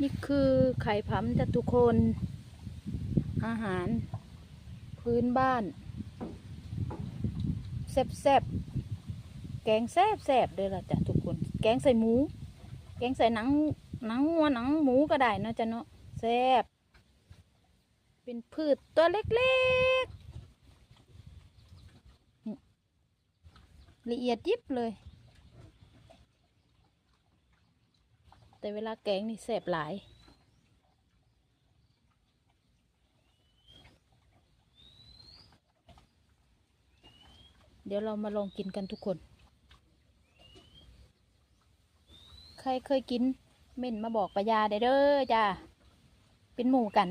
นี่คือไข่ผำจ้ะทุกคน อาหาร พื้นบ้านแซ่บๆแกงแซ่บแซ่บๆเลยล่ะจ้ะทุกคน แกงใส่หมู แกงใส่หนังหนังวัวหนังหมูก็ได้นะจ๊ะเนาะแซ่บเป็นพืชตัวเล็กๆ ละเอียดยิบเลย แต่เวลาแกงนี่แสบหลายเดี๋ยวเรามาลองกินกันทุกคน ใครเคยกินเม่นมาบอกปายาได้เด้อจ้า เป็นหมู่กัน